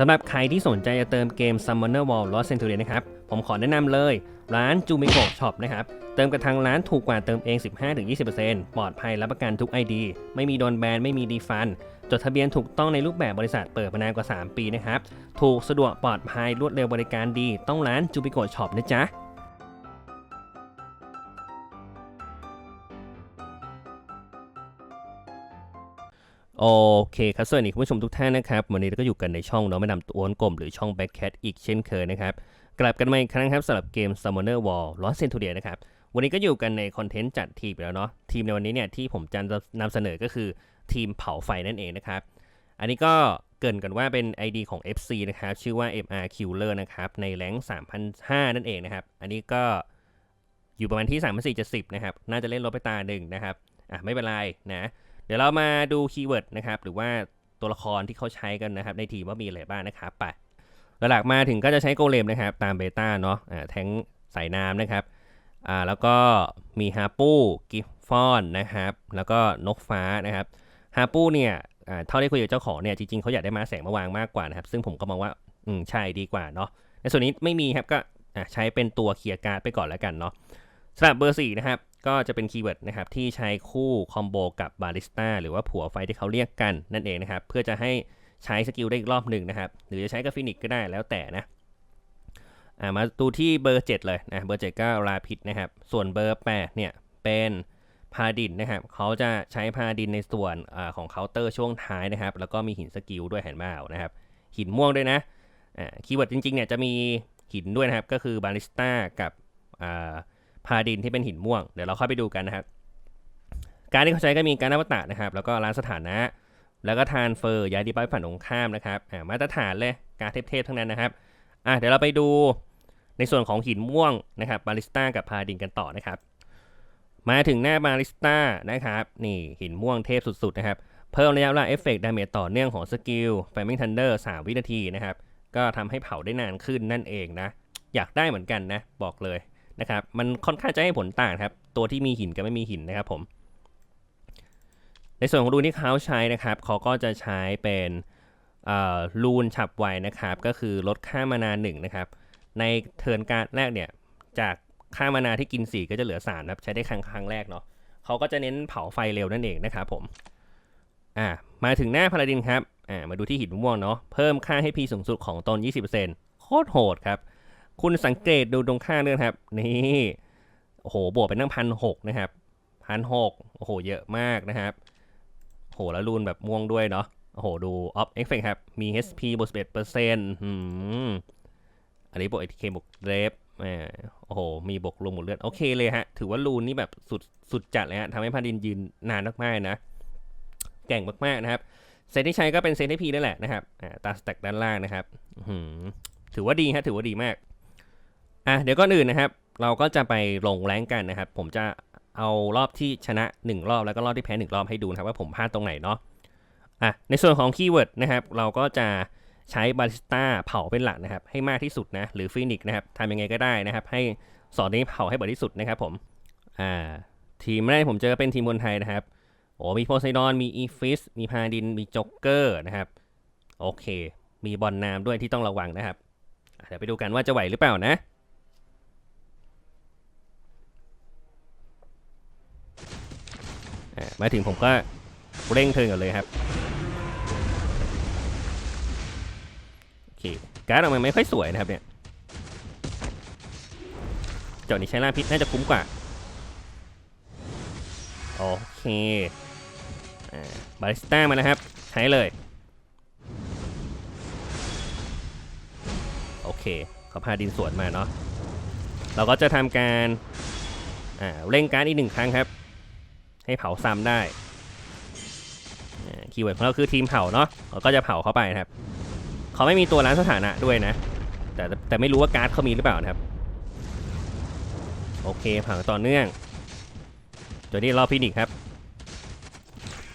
สำหรับใครที่สนใจจะเติมเกม Summoner Wall Lost Century นะครับ ผมขอแนะนำเลย ร้านจูบิโกช็อปนะครับ เติมกับทางร้านถูกกว่าเติมเอง 15-20%ปลอดภัยรับประกันทุก ID ไม่มีโดนแบน ไม่มีดีฟัน จดทะเบียนถูกต้องในรูปแบบบริษัทเปิดมานานกว่า 3 ปีนะครับ ถูกสะดวกปลอดภัยรวดเร็วบริการดี ต้องร้านจูบิโกช็อปนะจ๊ะ โอเคครับ สวัสดีคุณผู้ชมทุกท่านนะครับ วันนี้เราก็อยู่กันในช่องน้องไม่นำตัวอ้วนกลมหรือช่อง Backcat อีกเช่นเคยนะครับ กลับกันมาอีกครั้งครับสำหรับเกม Summoner Wall Lost Century นะครับ วันนี้ก็อยู่กันในคอนเทนต์จัดทีมแล้วเนาะ ทีมในวันนี้เนี่ยที่ผมจะนำเสนอก็คือทีมเผาไฟนั่นเองนะครับ อันนี้ก็เกินกันว่าเป็น ID ของ FC นะครับ ชื่อว่า MR Killer นะครับ ในแรง3,500นั่นเองนะครับ อันนี้ก็อยู่ประมาณที่3,470นะครับ น่าจะเล่นลบไปตาหนึ่งนะครับ อะไม่เป็นไรนะ เดี๋ยวเรามาดูคีย์เวิร์ดนะครับ หรือว่าตัวละครที่เขาใช้กันนะครับ ในทีมว่ามีอะไรบ้างนะครับไปหลักมาถึงก็จะใช้โกเลมนะครับ ตามเบต้าเนาะอ่าแทงสายน้ำนะครับอ่าแล้วก็มีฮาปูกิฟฟอนนะครับ แล้วก็นกฟ้านะครับฮาปูเนี่ยอ่าเท่าที่คุยกับเจ้าของเนี่ยจริงๆเขาอยากได้มาแสงมาวางมากกว่านะครับ ซึ่งผมก็มองว่าอืมใช่ดีกว่าเนาะในส่วนนี้ไม่มีครับก็อะใช้เป็นตัวเคลียร์การ์ดไปก่อนแล้วกันเนาะสำหรับเบอร์สี่นะครับ ก็จะเป็นคีย์เวิร์ดนะครับที่ใช้คู่คอมโบกับบาลิสตาหรือว่าผัวไฟที่เขาเรียกกันนั่นเองนะครับ เพื่อจะให้ใช้สกิลได้อีกรอบหนึ่งนะครับ หรือจะใช้กับฟินิกก็ได้แล้วแต่นะอ่ามาดูที่เบอร์ 7 เลยนะเบอร์ 7 ก็ราพิดนะครับ ส่วนเบอร์ 8 เนี่ย เป็นพาดินนะครับ เขาจะใช้พาดินในส่วนอของเคาน์เตอร์ช่วงท้ายนะครับ แล้วก็มีหินสกิลด้วยเห็นไหมเอานะครับ หินม่วงด้วยนะคีย์เวิร์ดจริงๆเนี่ยจะมีหินด้วยนะครับ ก็คือบาลิสตากับอ่า พาดินที่เป็นหินม่วง เดี๋ยวเราเข้าไปดูกันนะครับ การที่เขาใช้ก็มีการนวัตะนะครับ แล้วก็ร้านสถานะ แล้วก็ทานเฟอร์ย้ายดีไปฝั่งตรงข้ามนะครับอ่ามาตรฐานเลยการเทพๆทั้งนั้นนะครับอะเดี๋ยวเราไปดูในส่วนของหินม่วงนะครับบาลิสต้ากับพาดินกันต่อนะครับ มาถึงหน้าบาลิสต้านะครับ นี่หินม่วงเทพสุดๆนะครับ เพิ่มระยะเวลาเอฟเฟกต์ดาเมจต่อเนื่องของสกิลไฟมิงทันเดอร์3วินาทีนะครับ ก็ทำให้เผาได้นานขึ้นนั่นเองนะ อยากได้เหมือนกันนะ บอกเลย นะครับ มันค่อนข้างจะให้ผลต่างครับ ตัวที่มีหินกับไม่มีหินนะครับผม ในส่วนของรูนที่เขาใช้นะครับ เขาก็จะใช้เป็นรูนฉับไวนะครับ ก็คือลดค่ามานาหนึ่งนะครับ ในเทิร์นการแรกเนี่ย จากค่ามานาที่กิน 4 ก็จะเหลือ3ครับ ใช้ได้ครั้งครั้งแรกเนาะเขาก็จะเน้นเผาไฟเร็วนั่นเองนะครับผม อ่า มาถึงหน้าพาราดินครับ อ่า มาดูที่หินม่วงเนาะ เพิ่มค่าให้พีสูงสุดของตน 20%โคตรโหดครับ คุณสังเกตดูตรงข้างด้วยครับ นี่โอ้โหบวกเป็นตั้งพันหกนะครับพันหกโอ้โห เยอะมากนะครับโอ้โหแล้วรูนแบบม่วงด้วยเนาะโอ้โห ดูออฟเอฟเฟกครับ มี HP บวก11เอ็ดเปอร์เซ็นต์อันนี้บวก ATK บวกเรฟโอ้โห มีบวกลงหมดเลือด โอเคเลยฮะ ถือว่ารูนนี่แบบสุดสุดจัดเลยฮะทำให้พาดินยืนนานมากๆนะ แก่งมากๆนะครับ เซตที่ใช้ก็เป็นเซตที่พีนั่นแหละนะครับตาสแต็กด้านล่างนะครับถือว่าดีฮะ ถือว่าดีมาก อะเดี๋ยวก่อนอื่นนะครับ เราก็จะไปลงแรงกันนะครับ ผมจะเอารอบที่ชนะ 1 รอบแล้วก็รอบที่แพ้ 1 รอบให้ดูนะครับว่าผมพลาดตรงไหนเนาะอะในส่วนของคีย์เวิร์ดนะครับ เราก็จะใช้บาลิสต้าเผาเป็นหลักนะครับ ให้มากที่สุดนะหรือฟินิกนะครับทำยังไงก็ได้นะครับ ให้สอนนี้เผาให้บ่อยที่สุดนะครับผมอ่าทีมแรกผมเจอเป็นทีมคนไทยนะครับโอ้มีโพไซดอนมีอีฟิสมีพาดินมีจ็อกเกอร์นะครับโอเค มีบอลน้ำด้วยที่ต้องระวังนะครับอะเดี๋ยวไปดูกันว่าจะไหวหรือเปล่านะ อะ มาถึงผมก็เร่งเทิร์นกันเลยครับโอเคการ์ดออกมาไม่ค่อยสวยนะครับเนี่ยเจาะนี้ใช้ล่าพิษน่าจะคุ้มกว่าโอเคบาริสต้ามานะครับ ใช้เลย โอเคเขาพาดินสวนมาเนาะเราก็จะทำการเร่งการ์ดอีกหนึ่งครั้งครับ ให้เผาซ้ำได้คีย์เวิร์ดของเราคือทีมเผาเนาะเราก็จะเผาเข้าไปนะครับเขาไม่มีตัวร้านสถานะด้วยนะ แต่แต่ไม่รู้ว่าการ์ดเขามีหรือเปล่านะครับ โอเคเผาต่อเนื่องจนนี้รอพินิกครับ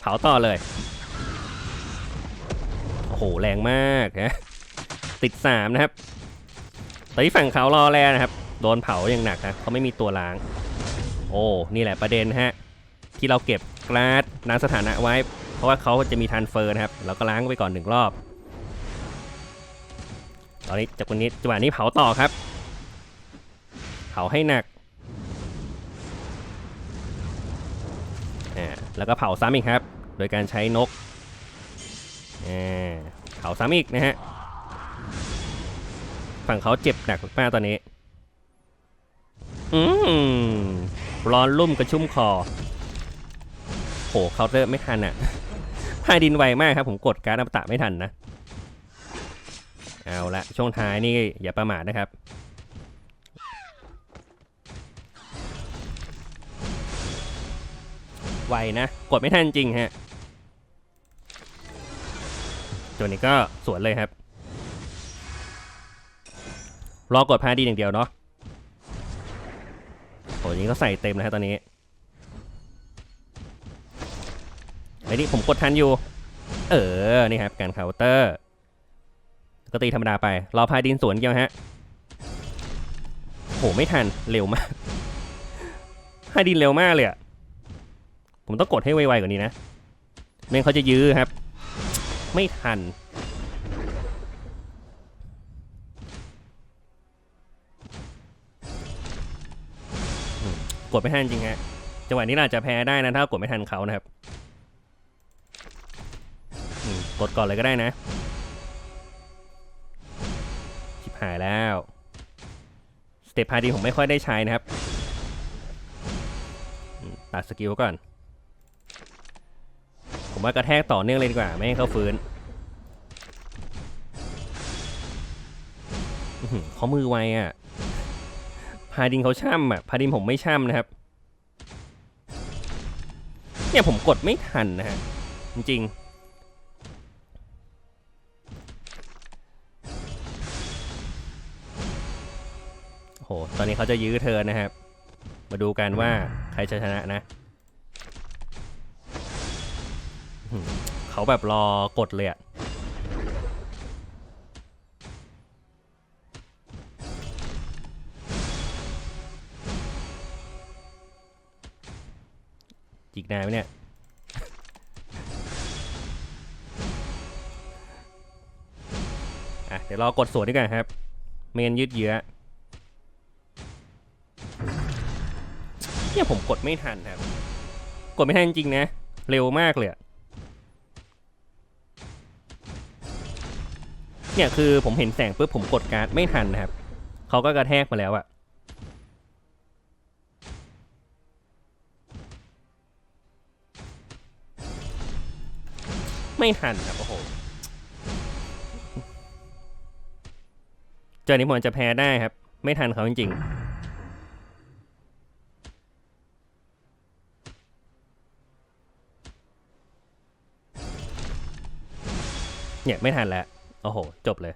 เผาต่อเลยโอ้โหแรงมากนะติดสามนะครับตอนนี้ฝั่งเขารอแล้วนะครับ โดนเผาอย่างหนักนะเขาไม่มีตัวล้าง โอ้นี่แหละประเด็นฮะ ที่เราเก็บกราดน้ำสถานะไว้ เพราะว่าเขาจะมีทันเฟอร์นะครับ เราก็ล้างไปก่อนหนึ่งรอบ ตอนนี้จากวันนี้จังหวะนี้เผาต่อครับ เผาให้หนักอ่าแล้วก็เผาซ้ำอีกครับ โดยการใช้นกอ่าเผาซ้ำอีกนะฮะฝั่งเขาเจ็บหนักมากตอนนี้ อืมร้อนลุ่มกระชุ่มคอ โหเคาน์เตอร์ไม่ทันอะพาดินไวมากครับ ผมกดการ์ดอมตะไม่ทันนะ เอาละช่วงท้ายนี่อย่าประมาทนะครับ ไวนะ กดไม่ทันจริงฮะตัวนี้ก็สวนเลยครับ รอกดพาดีอย่างเดียวเนาะโหนี้ก็ใส่เต็มแล้วฮะตอนนี้ ไอ้นี่ผมกดทันอยู่ เออ นี่ครับการเคาน์เตอร์ก็ตีธรรมดาไป รอพายดินสวนเกี่ยวฮะ โห ไม่ทัน เร็วมากพายดินเร็วมากเลยอะผมต้องกดให้ไวๆกว่านี้นะไม่งั้นเขาจะยื้อครับ ไม่ทันกดไม่ทันจริงฮะจังหวะนี้เราอาจจะแพ้ได้นะถ้ากดไม่ทันเขานะครับ กดก่อนเลยก็ได้นะชิบหายแล้วสเตปพาดีผมไม่ค่อยได้ใช้นะครับตัดสกิลก่อน ผมว่ากระแทกต่อเนื่องเลยดีกว่า ไม่ให้เขาฟื้นเขามือไวอะ พาดินเขาช่ำอะ พาดินผมไม่ช่ำนะครับ เนี่ยผมกดไม่ทันนะฮะ จริงๆ โอ้โห ตอนนี้เขาจะยื้อเธอนะครับ มาดูกันว่าใครจะชนะนะ เขาแบบรอกดเลยอะจิกนายไหมเนี่ยอะเดี๋ยวรอกดสวนดีกว่าครับ เมนยืดเยื้อ เนี่ยผมกดไม่ทันครับ กดไม่ทันจริงนะ เร็วมากเลยอะเนี่ยคือผมเห็นแสงปุ๊บผมกดการ์ดไม่ทันนะครับ เขาก็กระแทกมาแล้วอะไม่ทันครับโอ้โหเจอนี้ผมจะแพ้ได้ครับ ไม่ทันเขาจริงๆ เนี่ยไม่ทันแล้ว โอ้โห จบเลย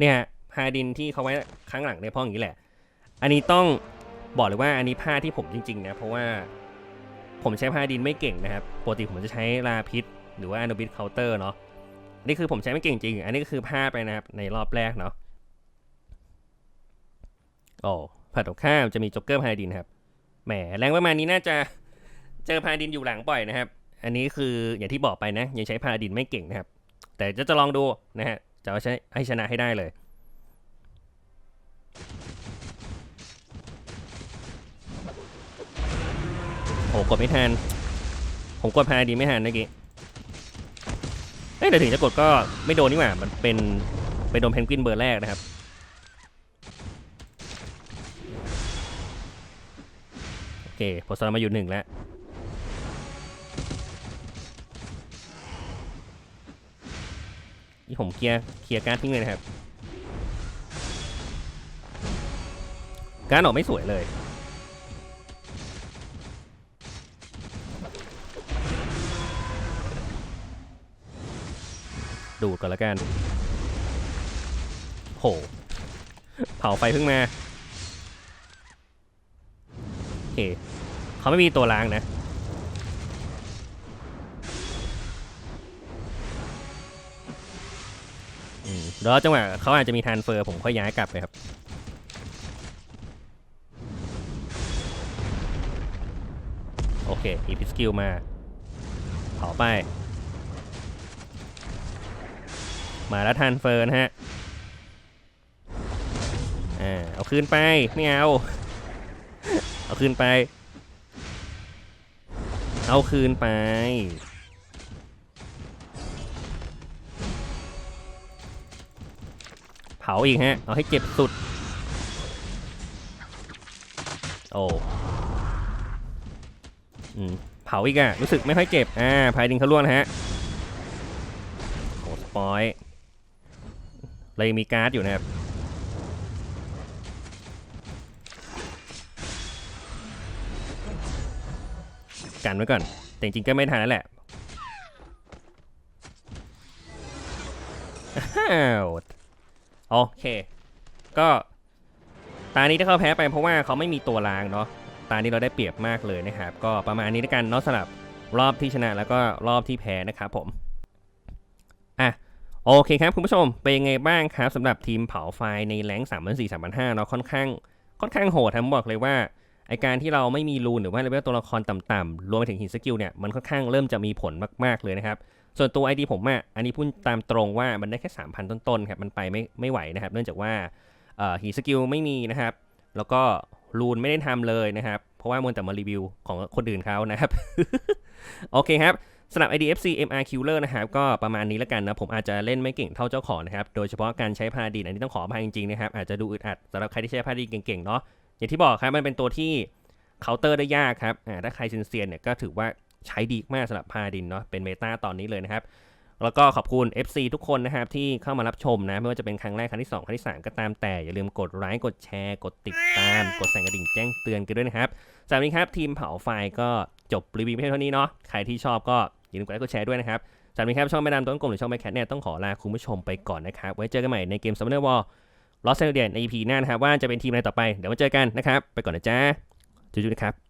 เนี่ยพาดินที่เขาไว้ข้งหลังในพราะอย่างนี้แหละ อันนี้ต้องบอกเลยว่าอันนี้ผ้าที่ผมจริงๆนะเพราะว่าผมใช้ผ้าดินไม่เก่งนะครับปกติผมจะใช้ลาพิษหรือว่าอนุบิทเคาน์เตอร์เนาะนี่คือผมใช้ไม่เก่งจริง อันนี้ก็คือพลาไปนะครับในรอบแรกเนาะโอ้ผัดตกข้าวจะมีจ็อกเกอร์พาดินครับแหมแรงประมาณนี้น่าจะ จอพาดินอยู่หลังบ่อยนะครับ อันนี้คืออย่างที่บอกไปนะ ยังใช้พาดินไม่เก่งนะครับ แต่จะจะลองดูนะฮะจะเอาใช้ให้ชนะให้ได้เลยโอ้กดไม่ทันผมกดพาดินไม่ทันเมื่อกี้เอ้แต่ถึงจะกดก็ไม่โดนนี่หว่ามันเป็นไปโดนเพนกวินเบอร์แรกนะครับโอเคโพสต์มาอยู่หนึ่งแล้ว นี่ผมเคลียร์เคลียร์การ์ดทิ้งเลยนะครับ การดออกไม่สวยเลย ดูดก่อนละกันโหเผาไฟเพิ่งมา โอเค เขาไม่มีตัวล้างนะ อืมแล้วจังหวะเขาอาจจะมีทานเฟอร์ผมค่อยย้ายกลับไปครับ โอเคอีพิสกิลมาเผาไป มาแล้วทันเฟิร์นะฮะอ่าเอาคืนไป ไม่เอา เอาคืนไป เอาคืนไปาอีกฮะ เอาให้เจ็บสุด โอ้เผาอีกอะรู้สึกไม่ค่อยเจ็บ อ่าพายดิงเขาล่วงนะฮะโอ้สปอยเรายังมีการ์ดอยู่นะครับกันไว้ก่อน แต่จริงๆก็ไม่ทันแล้วแหละอ้าว โอเค ก็ตานี้ที่เขาแพ้ไปเพราะว่าเขาไม่มีตัวรางเนาะตานี้เราได้เปรียบมากเลยนะครับ ก็ประมาณนี้แล้วกันเนาะสำหรับรอบที่ชนะแล้วก็รอบที่แพ้นะครับผมอะโอเคครับคุณผู้ชมเป็นยังไงบ้างครับสำหรับทีมเผาไฟในแรง3 4 3 5เนาะค่อนข้าง ค่อนข้างโหดผมบอกเลยว่าไอการที่เราไม่มีรูนหรือว่าเลเวลตัวละครต่ำๆรวมไปถึงหินสกิลเนี่ยมันค่อนข้างเริ่มจะมีผลมากๆเลยนะครับ ส่วนตัว ID ผมอะอันนี้พูดตามตรงว่ามันได้แค่ 3,000 ต้นๆครับ มันไปไม่ไม่ไหวนะครับ เนื่องจากว่าเอ่อหินสกิลไม่มีนะครับ แล้วก็รูนไม่ได้ทำเลยนะครับ เพราะว่ามัวแต่มารีวิวของคนอื่นเขานะครับ โอเคครับสำหรับ IDFC MR Killer นะครับ ก็ประมาณนี้แล้วกันนะ ผมอาจจะเล่นไม่เก่งเท่าเจ้าของนะครับ โดยเฉพาะการใช้พาราดินอันนี้ต้องขออภัยจริงๆนะครับ อาจจะดูอึดอัดสำหรับใครที่ใช้พาราดินเก่งๆเนาะอย่างที่บอกครับมันเป็นตัวที่เคาน์เตอร์ได้ยากครับอ่าถ้าใครเซียนๆเนี่ยก็ถือว่า ใช้ดีมากสำหรับพาราดินเนาะเป็นเมตาตอนนี้เลยนะครับ แล้วก็ขอบคุณ FC ทุกคนนะครับที่เข้ามารับชมนะ ไม่ว่าจะเป็นครั้งแรก ครั้งที่ 2 ครั้งที่ 3 ก็ตามแต่ อย่าลืมกดไลค์กดแชร์ กดติดตาม กดสั่นกระดิ่งแจ้งเตือนกันด้วยนะครับสำหรับวันนี้ครับทีมเผาไฟก็จบรีวิวเพียงเท่านี้เนาะใครที่ชอบก็อย่าลืมกดไลค์กดแชร์ด้วยนะครับสำหรับวันนี้ครับช่องแม่ดำต้นกลมหรือช่องแม่แคทเนี่ยต้องขอลาคุณผู้ชมไปก่อนนะครับไว้เจอกันใหม่ในเกม Summoner War Lost and Radiant ใน EP หน้านะครับว่าจะเป็นทีมอะไรต่อไปเดี๋ยวมาเจอกันนะครับไปก่อนนะจ๊ะจุ๊ๆนะครับ